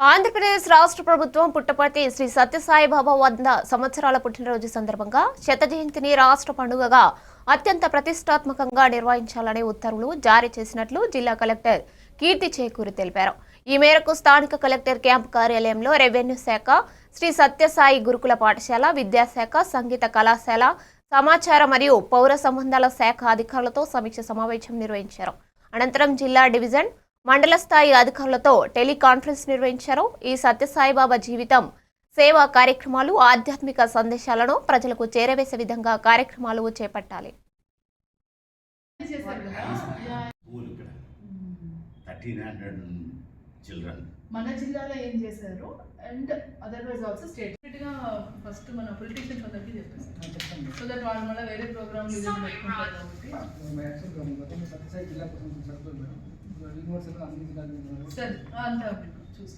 ఆంధ్రప్రదేశ్ రాష్ట్ర ప్రభుత్వం పుట్టపర్తి శ్రీ సత్యసాయి బాబా వంద సంవత్సరాల పుట్టినరోజు సందర్భంగా శత జయంతిని రాష్ట్ర పండుగగా అత్యంత ప్రతిష్టాత్మకంగా నిర్వహించాలనే ఉత్తర్వులు జారీ చేసినట్లు జిల్లా కలెక్టర్ కీర్తి చేకూరి తెలిపారు. ఈ మేరకు స్థానిక కలెక్టర్ క్యాంపు కార్యాలయంలో రెవెన్యూ శాఖ శ్రీ సత్యసాయి గురుకుల పాఠశాల విద్యాశాఖ సంగీత కళాశాల సమాచార మరియు పౌర సంబంధాల శాఖ అధికారులతో సమీక్ష సమావేశం నిర్వహించారు. అనంతరం జిల్లా డివిజన్ మండల స్థాయి అధికారులతో టెలికాన్ఫరెన్స్ నిర్వహించారు. ఈ సత్యసాయి బాబా జీవితం సేవా కార్యక్రమాలు ఆధ్యాత్మిక సందేశాలను ప్రజలకు చేరవేసే విధంగా కార్యక్రమాలు చేపట్టాలి. మన జిల్లాలో ఏం చేశారు? అండ్ అదర్వైజ్ ఆల్సో స్టేట్గా ఫస్ట్ మన పొలిటీషియన్స్ అందరికీ చెప్పేసి సో దట్ వాళ్ళు మళ్ళీ వేరే ప్రోగ్రామ్ సార్ అంతా చూసి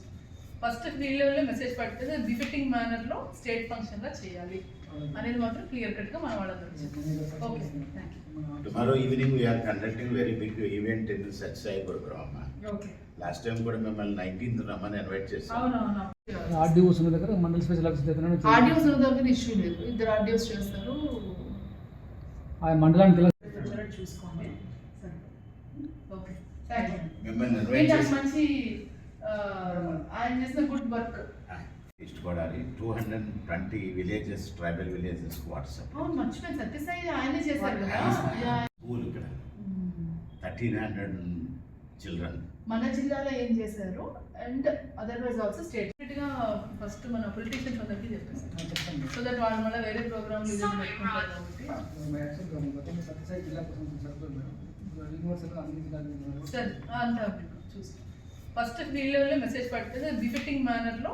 ఫస్ట్ ఫీల్డ్ లెవెల్లో మెసేజ్ పడితే బిఫిటింగ్ మేనర్లో స్టేట్ ఫంక్షన్గా చేయాలి. అనేది మాత్రం క్లియర్ కట్గా మన వాళ్ళందరూ okay thank tomorrow evening we are conducting very big event in such Sai Gurugram you okay last time కూడా మిమ్మల్ని నైన్టీన్త్ రమ్మని ఇన్వైట్ చేస్తాం ఆర్డీఓస్ ఉన్న దగ్గర మండల స్పెషల్ ఆఫీస్ ఆడియోస్ దగ్గర ఇష్యూ లేదు. ఇద్దరు ఆడియోస్ చేస్తారు. ఆ మండలానికి చూసుకోండి. సరే. ఓకే థ్యాంక్ యూ మిమ్మల్ని మంచి ఆయన చేసిన good work. East Godavari two hundred twenty villages tribal villages WhatsApp. అవును మర్చిపోయింది సత్యసాయి ఆయనే చేశారు కదా. స్కూల్ ఇక్కడ. Thirteen hundred children. మన జిల్లాలో ఏం చేశారు? అండ్ అదర్వైజ్ ఆల్సో స్టేట్గా ఫస్ట్ మన పొలిటీషియన్స్ అందరికీ చెప్పేసి సో దట్ వాళ్ళు మళ్ళీ వేరే ప్రోగ్రామ్ సత్యసాయి జిల్లా కోసం సార్ అంతా చూసి ఫస్ట్ ఫీల్డ్ లెవెల్లో మెసేజ్ పడితే బిఫిటింగ్ మేనర్లో